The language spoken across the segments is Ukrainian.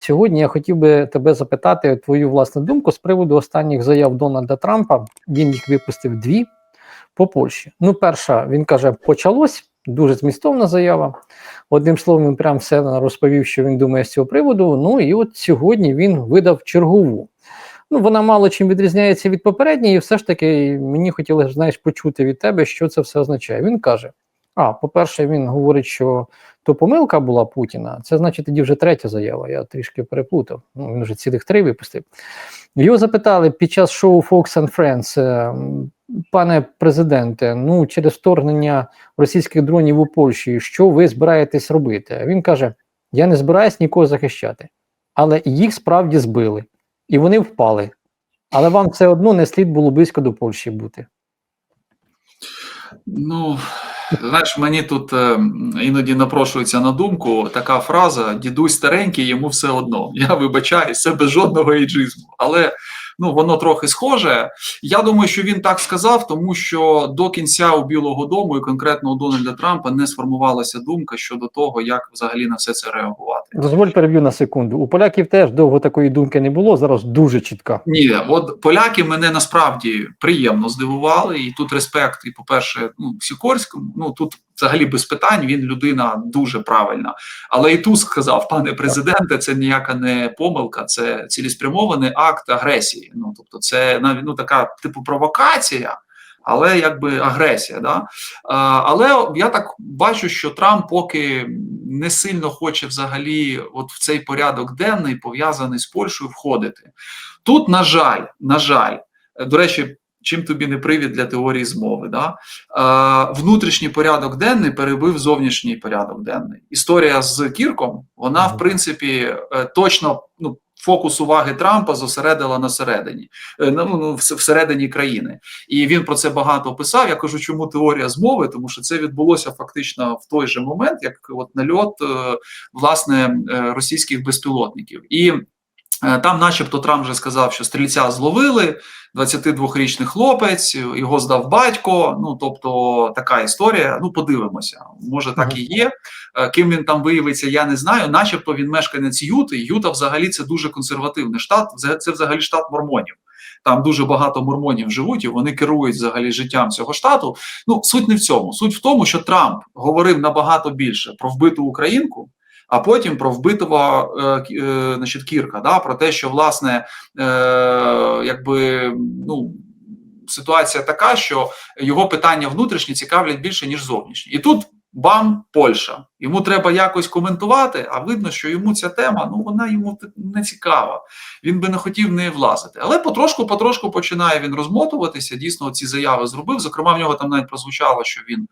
Сьогодні я хотів би тебе запитати твою власну думку з приводу останніх заяв Дональда Трампа. Він їх випустив дві по Польщі. Ну, перша, він каже, почалось. Дуже змістовна заява. Одним словом, він прям все розповів, що він думає з цього приводу. Ну і от сьогодні він видав чергову. Ну, вона мало чим відрізняється від попередньої, і все ж таки мені хотілося знаєш, почути від тебе, що це все означає. Він каже: а, по-перше, він говорить, що то помилка була Путіна. Це значить тоді вже третя заява. Я трішки переплутав. Ну, він вже цілих три випустив. Його запитали під час шоу Fox and Friends, е, пане президенте, ну через вторгнення російських дронів у Польщі, що ви збираєтесь робити? Він каже: Я не збираюсь нікого захищати, але їх справді збили, і вони впали. Але вам все одно не слід було близько до Польщі бути. Ну, знаєш, мені тут е, іноді напрошується на думку така фраза: дідусь старенький, йому все одно. Я вибачаю, це без жодного ейджизму. Але ну, воно трохи схоже. Я думаю, що він так сказав, тому що до кінця у Білого Дому і конкретно у Дональда Трампа не сформувалася думка щодо того, як взагалі на все це реагувати. Дозволь переб'ю на секунду. У поляків теж довго такої думки не було. Зараз дуже чітка. Ні, от поляки мене насправді приємно здивували, і тут респект, і по-перше, ну Сікорському, ну тут взагалі без питань він людина дуже правильна. Але і Туск сказав, пане президенте, це ніяка не помилка, це цілеспрямований акт агресії. Ну тобто, це навіть ну така типу провокація. Але якби агресія, да але я так бачу, що Трамп поки не сильно хоче взагалі, от в цей порядок денний пов'язаний з Польщею, входити. Тут, на жаль, на жаль, до речі, чим тобі не привід для теорії змови, да а, внутрішній порядок денний перебив зовнішній порядок денний. Історія з Кірком, вона в принципі точно ну. Фокус уваги Трампа зосередила на середині, ну, ну всередині країни, і він про це багато писав. Я кажу, чому теорія змови, тому що це відбулося фактично в той же момент, як от нальот власне російських безпілотників, і там, начебто, Трамп вже сказав, що стрільця зловили. 22-річний хлопець, його здав батько. Ну тобто така історія. Ну, подивимося, може так і є. Ким він там виявиться, я не знаю. Начебто він мешканець Юти. Юта, взагалі, це дуже консервативний штат. Це взагалі штат мормонів. Там дуже багато мормонів живуть, і вони керують взагалі життям цього штату. Ну суть не в цьому. Суть в тому, що Трамп говорив набагато більше про вбиту українку а потім про вбитого е, е, значить, Кірка, да, про те, що власне е, якби ну. Ситуація така, що його питання внутрішні цікавлять більше ніж зовнішні, і тут бам, Польща. Йому треба якось коментувати. А видно, що йому ця тема ну вона йому не цікава. Він би не хотів в неї влазити. Але потрошку-потрошку починає він розмотуватися. Дійсно, ці заяви зробив. Зокрема, в нього там навіть прозвучало, що він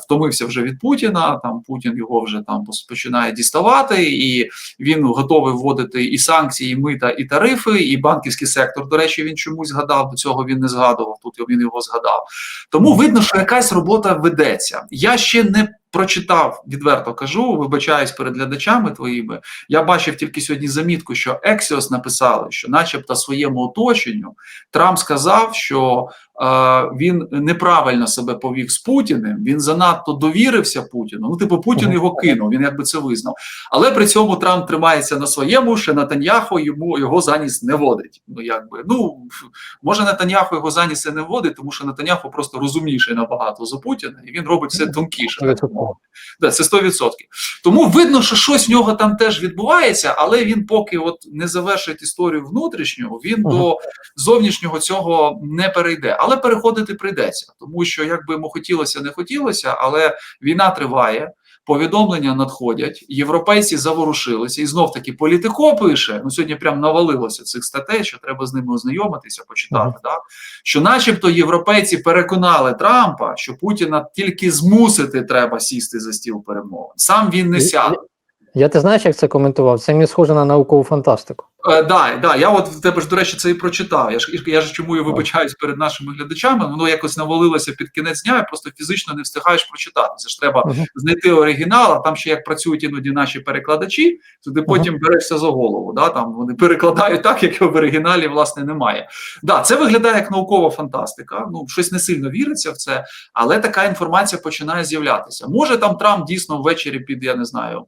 втомився вже від Путіна. Там Путін його вже там починає діставати, і він готовий вводити і санкції, і мита, і тарифи, і банківський сектор. До речі, він чомусь згадав. До цього він не згадував. Тут він його згадав. Тому видно, що якась робота ведеться. Я ще не прочитав, відверто кажу, вибачаюсь перед глядачами твоїми. Я бачив тільки сьогодні замітку, що Ексіос написали, що, начебто, своєму оточенню Трамп сказав, що він неправильно себе повів з Путіним. Він занадто довірився Путіну. Ну, типу, Путін його кинув. Він якби це визнав. Але при цьому Трамп тримається на своєму, що Натаньяхо йому його заніс не водить. Ну якби ну може Натаньяхо його заніс і не водить, тому що Натаньяхо просто розумніший набагато за Путіна, і він робить все тонкіше. Да, це 100%. Тому видно, що щось в нього там теж відбувається, але він поки от не завершить історію внутрішнього, він до зовнішнього цього не перейде. Але переходити прийдеться, тому що як би йому хотілося, не хотілося, але війна триває. Повідомлення надходять, європейці заворушилися, і знов таки політико пише. Ну сьогодні прям навалилося цих статей, що треба з ними ознайомитися, почитати. Mm -hmm. да? Що, начебто, європейці переконали Трампа, що Путіна тільки змусити треба сісти за стіл перемовин. Сам він не сяде. Я ти знаєш, як це коментував? Це мені схоже на наукову фантастику. Е, да, да, я от в тебе ж, до речі, це і прочитав. Я ж я ж чому я вибачаюсь перед нашими глядачами. Воно якось навалилося під кінець дня, і просто фізично не встигаєш прочитати. Це ж треба uh -huh. знайти оригінал, а там ще як працюють іноді наші перекладачі, то ти потім uh -huh. берешся за голову. Да, Там вони перекладають так, як в оригіналі власне немає. Да, це виглядає як наукова фантастика. Ну щось не сильно віриться в це, але така інформація починає з'являтися. Може там Трамп дійсно ввечері під я не знаю.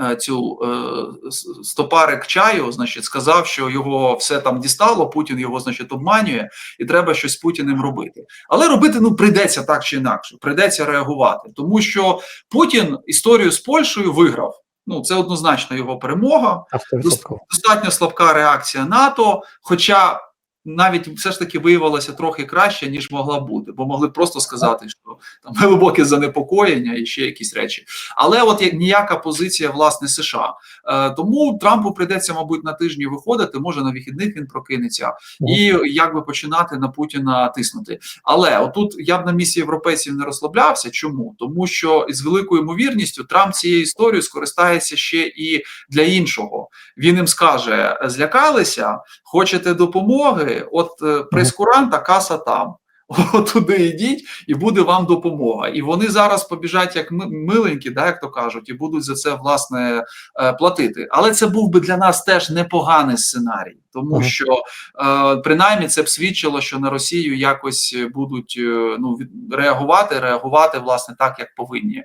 Е, цю е, стопарик чаю, значить, сказав, що його все там дістало, Путін його, значить, обманює, і треба щось з Путіним робити. Але робити ну прийдеться так чи інакше, прийдеться реагувати, тому що Путін історію з Польщею виграв. Ну це однозначно його перемога. А, 100%. Достатньо слабка реакція НАТО, хоча навіть все ж таки виявилося трохи краще, ніж могла бути, бо могли просто сказати, що там глибоке занепокоєння і ще якісь речі. Але от як ніяка позиція власне США. Е, тому Трампу прийдеться, мабуть, на тижні виходити. Може на вихідних він прокинеться і якби починати на Путіна тиснути. Але отут я б на місці європейців не розслаблявся. Чому? Тому що із великою ймовірністю Трамп цією історією скористається ще і для іншого. Він їм скаже: злякалися, хочете допомоги? От е, прескуранта каса там. От туди йдіть, і буде вам допомога. І вони зараз побіжать як миленькі, да, як то кажуть, і будуть за це власне е, платити. Але це був би для нас теж непоганий сценарій, тому що е, принаймні це б свідчило, що на Росію якось будуть ну реагувати, реагувати власне так, як повинні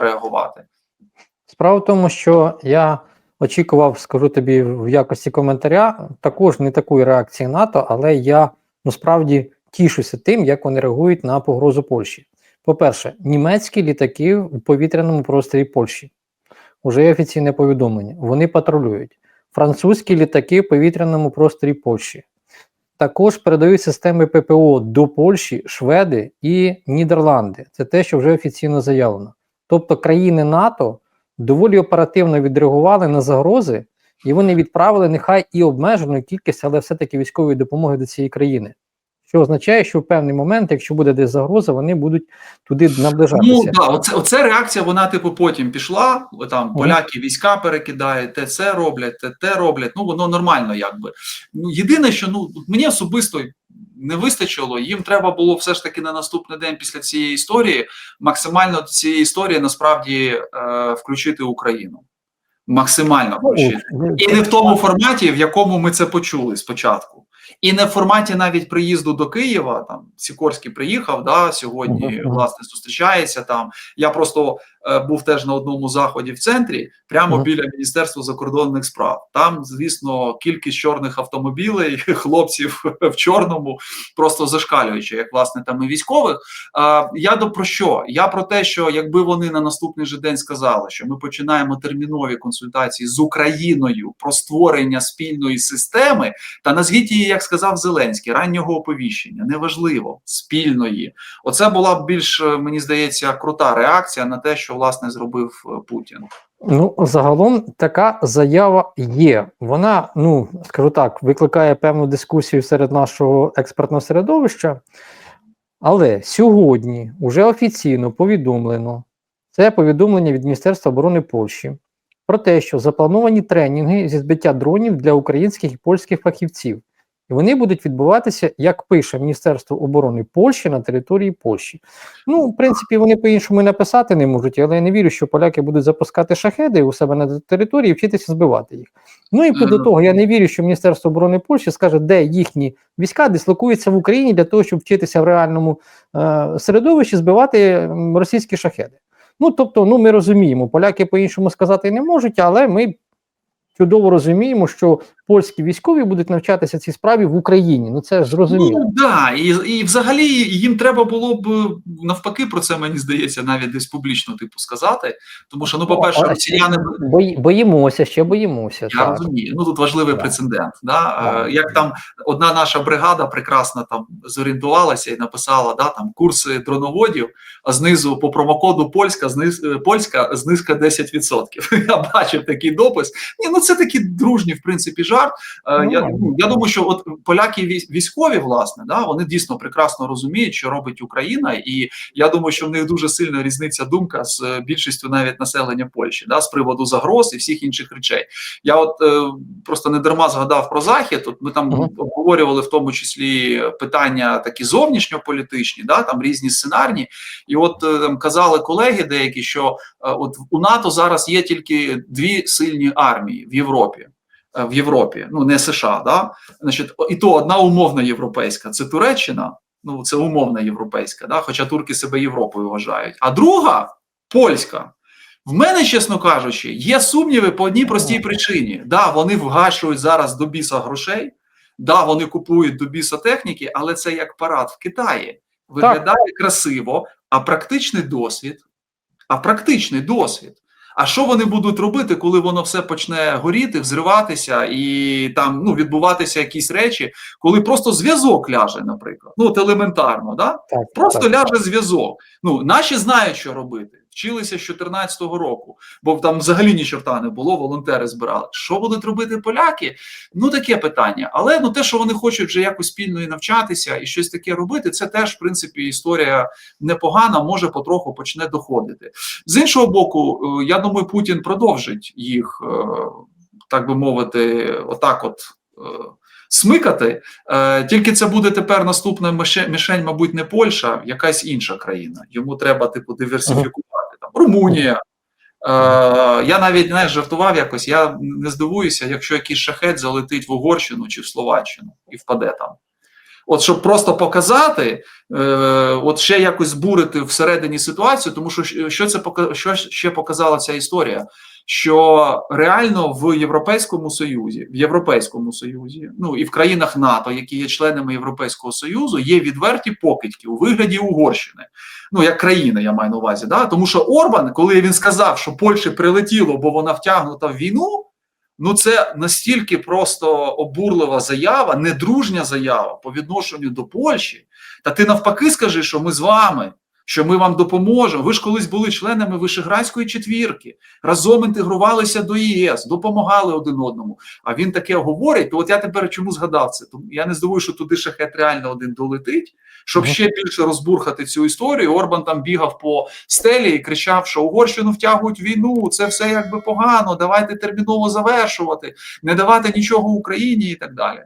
реагувати. Справа в тому, що я очікував, скажу тобі в якості коментаря, також не такої реакції НАТО, але я насправді тішуся тим, як вони реагують на погрозу Польщі. По-перше, німецькі літаки в повітряному просторі Польщі. Уже є офіційне повідомлення. Вони патрулюють. Французькі літаки в повітряному просторі Польщі. Також передають системи ППО до Польщі, Шведи і Нідерланди. Це те, що вже офіційно заявлено. Тобто країни НАТО доволі оперативно відреагували на загрози, і вони відправили нехай і обмежену кількість, але все-таки військової допомоги до цієї країни. Що означає, що в певний момент, якщо буде десь загроза, вони будуть туди наближатися. Ну да, оце, оце реакція. Вона типу потім пішла. Там поляки війська перекидають, те це роблять, те те роблять. Ну воно нормально, якби. Ну єдине, що ну мені особисто не вистачило. Їм треба було все ж таки на наступний день після цієї історії максимально до цієї історії насправді е, включити Україну. Максимально включити. Ну, І не в тому форматі, в якому ми це почули спочатку. І не в форматі навіть приїзду до Києва. Там Сікорський приїхав да, сьогодні, власне, зустрічається там. Я просто був теж на одному заході в центрі, прямо Мгм. біля Міністерства закордонних справ. Там, звісно, кількість чорних автомобілей, хлопців в чорному, просто зашкалюючи, як власне там і військових. Е, я до про що? Я про те, що якби вони на наступний же день сказали, що ми починаємо термінові консультації з Україною про створення спільної системи, та назвіть її, як сказав Зеленський, раннього оповіщення, неважливо, спільної. Оце була б більш, е, мені здається, крута реакція на те, що власне зробив е, Путін. Ну, загалом така заява є. Вона, ну скажу так, викликає певну дискусію серед нашого експертного середовища. Але сьогодні вже офіційно повідомлено це повідомлення від Міністерства оборони Польщі про те, що заплановані тренінги зі збиття дронів для українських і польських фахівців. І вони будуть відбуватися, як пише Міністерство оборони Польщі на території Польщі. Ну, в принципі, вони по-іншому і написати не можуть, але я не вірю, що поляки будуть запускати шахеди у себе на території і вчитися збивати їх. Ну і до того, я не вірю, що Міністерство оборони Польщі скаже, де їхні війська дислокуються в Україні для того, щоб вчитися в реальному е, середовищі збивати російські шахеди. Ну тобто, ну ми розуміємо, поляки по-іншому сказати не можуть, але ми чудово розуміємо, що польські військові будуть навчатися цій справі в Україні. Ну це ж зрозуміло. Ну да, і, і взагалі їм треба було б навпаки про це мені здається навіть десь публічно типу сказати. Тому що, ну, по-перше, росіяни Бої, боїмося, ще боїмося. Я так. розумію. Ну тут важливий Так. прецедент. Да? Так. Е, Як там одна наша бригада прекрасно там зорієнтувалася і написала да, там курси дроноводів, а знизу по промокоду Польська зниз, е, Польська знижка 10%. Я бачив такий допис. Ні, ну це такий дружній, в принципі, жарт. Е, Я, Ну, я думаю, що от поляки вій- військові, власне, да, вони дійсно прекрасно розуміють, що робить Україна, і я думаю, що в них дуже сильна різниця думка з е, більшістю навіть населення Польщі, да, з приводу загроз і всіх інших речей. Я от е, просто не дарма згадав про захід. От ми там обговорювали в тому числі питання такі зовнішньополітичні, да там різні сценарні. І от там казали колеги деякі, що от у НАТО зараз є тільки дві сильні армії в Європі. Е, В Європі, ну не США, да значить, і то одна умовна європейська, це Туреччина, ну це умовна європейська, да, хоча турки себе Європою вважають. А друга польська. В мене, чесно кажучи, є сумніви по одній простій причині. Да, вони вгашують зараз до біса грошей, да, вони купують до біса техніки, але це як парад в Китаї. Виглядає красиво, а практичний досвід, а практичний досвід. А що вони будуть робити, коли воно все почне горіти, взриватися і там ну відбуватися якісь речі, коли просто зв'язок ляже, наприклад, ну от елементарно, да? Так, Просто так. ляже зв'язок. Ну, наші знають, що робити. Вчилися з 2014 року, бо там взагалі ні чорта не було, волонтери збирали. Що будуть робити поляки? Ну, таке питання. Але ну, те, що вони хочуть вже якось спільно і навчатися і щось таке робити, це теж, в принципі, історія непогана, може потроху почне доходити. З іншого боку, е, я думаю, Путін продовжить їх, е, так би мовити, отак от. е, Смикати, тільки це буде тепер наступна мішень, мабуть, не Польща, якась інша країна. Йому треба, типу, диверсифікувати Румунія. Е, я навіть не жартував якось. Я не здивуюся, якщо якийсь шахет залетить в Угорщину чи в Словаччину і впаде там. От щоб просто показати, е, от ще якось збурити всередині ситуацію, тому що що це що ще показала ця історія? Що реально в Європейському Союзі, в Європейському Союзі, ну і в країнах НАТО, які є членами Європейського Союзу, є відверті покидьки у вигляді Угорщини. Ну як країна, я маю на увазі, да? тому що Орбан, коли він сказав, що Польщі прилетіло, бо вона втягнута в війну. Ну, це настільки просто обурлива заява, недружня заява по відношенню до Польщі. Та ти навпаки скажи, що ми з вами, що ми вам допоможемо. Ви ж колись були членами Вишеградської четвірки, разом інтегрувалися до ЄС, допомагали один одному. А він таке говорить. То от я тепер чому згадав це? Тому я не здивую, що туди шахет реально один долетить. Щоб ще більше розбурхати цю історію, Орбан там бігав по стелі і кричав, що Угорщину втягують в війну, це все якби погано. Давайте терміново завершувати, не давати нічого Україні і так далі.